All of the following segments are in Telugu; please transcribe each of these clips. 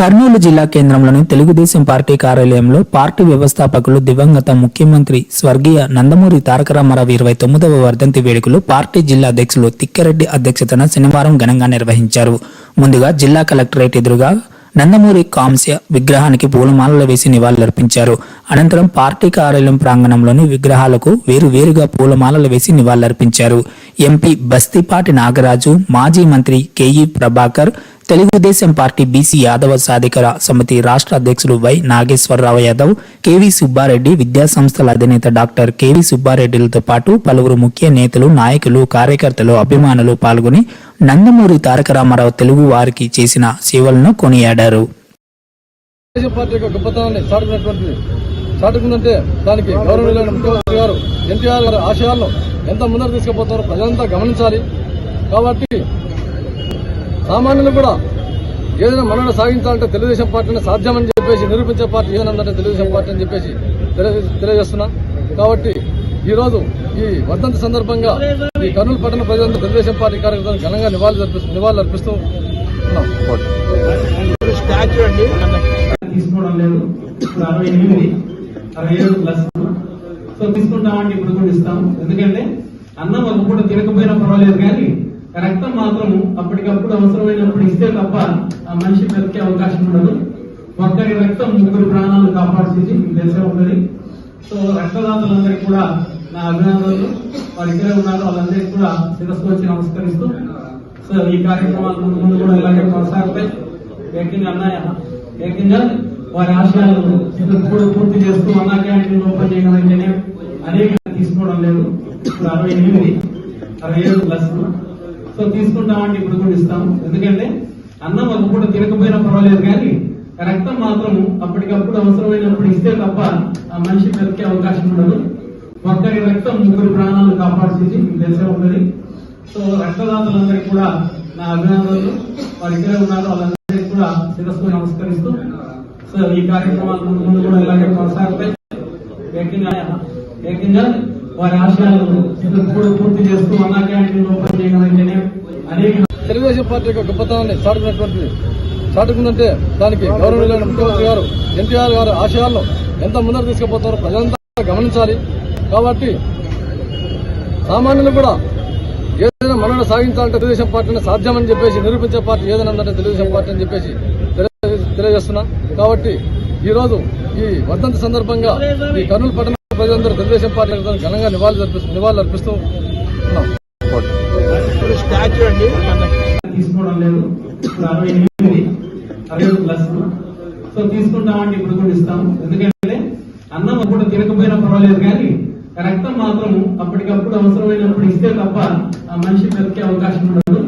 కర్నూలు జిల్లా కేంద్రంలోని తెలుగుదేశం పార్టీ కార్యాలయంలో పార్టీ వ్యవస్థాపకులు దివంగత ముఖ్యమంత్రి స్వర్గీయ నందమూరి తారక రామారావు ఇరవై తొమ్మిదవ వర్ధంతి వేడుకలు పార్టీ జిల్లా అధ్యక్షులు తిక్కెరెడ్డి అధ్యక్షతన శనివారం ఘనంగా నిర్వహించారు. ముందుగా జిల్లా కలెక్టరేట్ ఎదురుగా నందమూరి కాంస్య విగ్రహానికి పూలమాలలు వేసి నివాళులర్పించారు. అనంతరం పార్టీ కార్యాలయం ప్రాంగణంలోని విగ్రహాలకు వేరు వేరుగా పూలమాలలు వేసి నివాళులర్పించారు. ఎంపీ బస్తీపాటి నాగరాజు మాజీ మంత్రి K E Prabhakar Telugu Desam party BC Yadava సాధికార సమితి రాష్ట్ర అధ్యక్షులు Y Nageswararao Yadav K V Subbareddy విద్యా సంస్థల అధినేత డాక్టర్ కెవి సుబ్బారెడ్డిలతో పాటు పలువురు ముఖ్య నేతలు నాయకులు కార్యకర్తలు అభిమానులు పాల్గొని నందమూరి తారక రామారావు తెలుగు వారికి చేసిన సేవలను కొనియాడారు. తెలుగుదేశం పార్టీ యొక్క గొప్పతనాన్ని చాటుకున్నటువంటిది. చాటుకుందంటే దానికి గౌరవనీయులైన ముఖ్యమంత్రి గారు ఎన్టీఆర్ గారి ఆశయాలను ఎంత ముందర తీసుకుపోతారో ప్రజలంతా గమనించాలి. కాబట్టి సామాన్యులు కూడా ఏదైనా మనను సాగించాలంటే తెలుగుదేశం పార్టీని సాధ్యమని చెప్పేసి నిరూపించే పార్టీ ఏదైనా తెలుగుదేశం పార్టీ అని చెప్పేసి తెలియ- తెలియజేస్తున్నా. కాబట్టి ఈ రోజు ఈ వర్ధంతి సందర్భంగా ఈ కర్నూలు పట్టణ ప్రజలంతా తెలుగుదేశం పార్టీ కార్యకర్తలు ఘనంగా నివాళులు అర్పిస్తూ నివాళులు అర్పిస్తూ తీసుకోవడం లేదు. అరవై ఎనిమిది అరవై ఏడు ప్లస్. సో తీసుకుంటామండి ఇప్పుడు కూడా ఇస్తాము. ఎందుకంటే అన్నం ఒక పూట తినకపోయినా పర్వాలేదు కానీ రక్తం మాత్రం అప్పటికప్పుడు అవసరమైనప్పుడు ఇస్తే తప్ప ఆ మనిషి బ్రతికే అవకాశం ఉండదు. ఒక్కరి రక్తం ముగ్గురు ప్రాణాలు కాపాడుతుంది. తెలిసే ఉంటుంది సో రక్తదాతలందరికీ కూడా నా అభినందనలు. వారు ఇక్కడే ఉన్నారు. వాళ్ళందరికీ కూడా శిరస్సు వచ్చి నమస్కరిస్తూ సో ఈ కార్యక్రమాలు ముందు ముందు కూడా ఇలాగే కొనసాగుతాయి ఏకంగా అన్న ఏకంగా వారి ఆశయాలను కూడా పూర్తి చేస్తూ అన్నా క్యాంటీన్ ఓపెన్ చేయడం అయితేనే అనేక తీసుకోవడం లేదు. ఇప్పుడు అరవై ఎనిమిది అరవై ఏడు ప్లస్ సో తీసుకుంటామంటే ఇప్పుడు కూడా ఇస్తాము. ఎందుకంటే అన్నం ఒక పూట తినకపోయినా పర్వాలేదు కానీ రక్తం మాత్రం అప్పటికప్పుడు అవసరమైనప్పుడు ఇస్తే తప్ప ఆ మనిషి బ్రతికే అవకాశం ఉండదు. రక్తం ముగ్గురు ప్రాణాలు కాపాడుతుంది మీకు తెలిసే ఉంటుంది సో రక్తదాతలందరికీ కూడా నా అభినందనలు. వారు ఇక్కడే ఉన్నారు వాళ్ళందరికీ కూడా శిరస్సు నమస్కరిస్తూ. సో ఈ కార్యక్రమాలు ముందు కూడా ఇలాగే కొనసాగుతాయి. ఏకంగా వారి ఆశయాలను కూడా పూర్తి చేస్తూ అన్నా క్యాంటీన్ ఓపెన్ చేయడం అయితేనే అనేక తెలుగుదేశం పార్టీ యొక్క గొప్పతనాన్ని చాటుకున్నటువంటిది. చాటుకుందంటే దానికి గౌరవనీయులైన ముఖ్యమంత్రి గారు ఎన్టీఆర్ గారు ఆశయాలను ఎంత ముందర తీసుకుపోతారో ప్రజలంతా గమనించాలి. కాబట్టి సామాన్యులు కూడా ఏదైనా మనను సాగించాలంటే తెలుగుదేశం పార్టీని సాధ్యమని చెప్పేసి నిరూపించే పార్టీ ఏదైనా ఉందంటే తెలుగుదేశం పార్టీ అని చెప్పేసి తెలియ- తెలియజేస్తున్నా. కాబట్టి ఈ రోజు ఈ వర్ధంతి సందర్భంగా ఈ కర్నూలు పట్టణ ప్రజలందరూ తెలుగుదేశం పార్టీ ఘనంగా నివాళులు అర్పిస్తూ నివాళులు అర్పిస్తూ తీసుకోవడం లేదు. ప్లస్ సో తీసుకుంటామండి ఇప్పుడు కూడా ఇస్తాము. ఎందుకంటే అన్నం పూట తినకపోయినా పర్వాలేదు కానీ రక్తం మాత్రం అప్పటికప్పుడు అవసరమైనప్పుడు ఇస్తే తప్ప ఆ మనిషి బ్రతికే అవకాశం ఉండదు.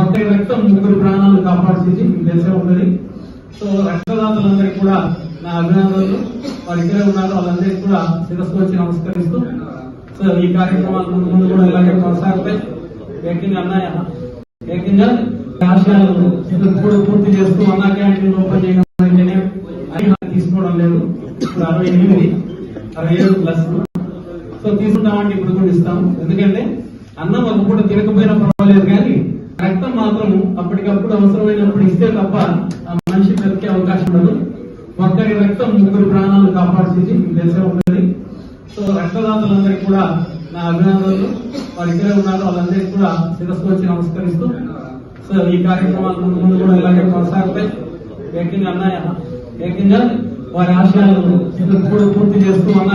ఒక్కరి రక్తం ముగ్గురు ప్రాణాలు కాపాడుతుంది. మీకు తెలిసే సో రక్తదాతలందరికీ కూడా నా అభినందనలు. వారు ఇక్కడే ఉన్నారు. వాళ్ళందరికీ కూడా శిరస్సు వచ్చి నమస్కరిస్తూ సో ఈ కార్యక్రమాలు ముందు ముందు కూడా ఇలాగే కొనసాగుతాయి ఏకంగా అన్న ఏకంగా ఆశయాలను కూడా పూర్తి చేస్తూ అన్నా క్యాంటీన్ ఓపెన్ చేయడం తీసుకోవడం లేదు. ఇప్పుడు అరవై ఎనిమిది అరవై ఏడు ప్లస్. సో తీసుకుంటామండి ఇప్పుడు కూడా ఇస్తాము. ఎందుకంటే అన్నం ఒక పూట తినకపోయినా పర్వాలేదు కానీ రక్తం మాత్రం అప్పటికప్పుడు అవసరమైనప్పుడు ఇస్తే తప్ప ఆ మనిషి బ్రతికే అవకాశం ఉండదు. ఒక్కరి రక్తం ముగ్గురు ప్రాణాలు కాపాడుతుంది మీకు తెలిసే సో రక్తదాతలందరికీ కూడా నా అభినందనలు. వారు ఇక్కడే ఉన్నారు వాళ్ళందరికీ కూడా శిరస్సు వచ్చి నమస్కరిస్తూ. సో ఈ కార్యక్రమాలు ముందు కూడా ఇలాగే కొనసాగుతాయి. ఏకంగా అన్న ఏకంగా వారి ఆశయాలను కూడా పూర్తి చేస్తూ అన్నా